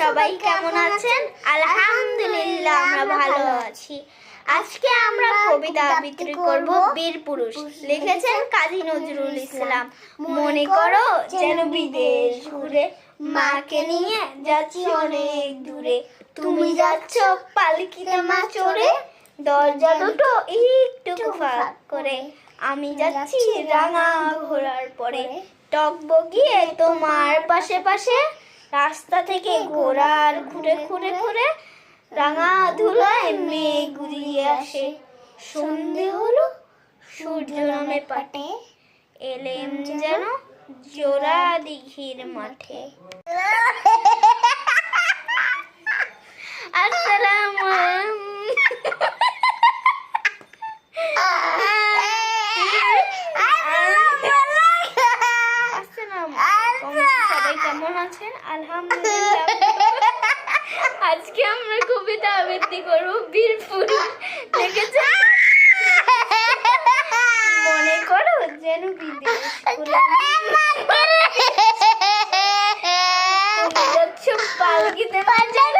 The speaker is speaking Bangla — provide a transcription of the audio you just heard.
সবাই কেমন আছেন? আলহামদুলিল্লাহ, আমরা ভালো আছি। আজকে আমরা কবিতা আবৃত্তি করব বীর পুরুষ। লিখেছেন কাজী নজরুল ইসলাম। মনে করো যেন বিদেশ ঘুরে মাকে নিয়ে যাচ্ছি অনেক দূরে। তুমি যাচ্ছ পালকিতে মা চড়ে দরজা দুটো একটু ফাঁক করে। আমি যাচ্ছি রাঙা ঘোড়ার পরে। টকবগিয়ে তোমার পাশে পাশে। রাস্তা থেকে ঘোড়ার ঘুরে ঘুরে ঘুরে রাঙা ধুলায় মেঘ গুলিয়ে আসে। সন্ধে হলো, সূর্য নামে পাটে, এলেম যেন জোড়া দিঘির মাঠে। সবাই কেমন আছেন? আলহামদুলিল্লাহ। আজকে আমরা কবিতা আবৃত্তি করব বীরপুর মনে করো যেন বিদেশ পালকিতে বাজারে।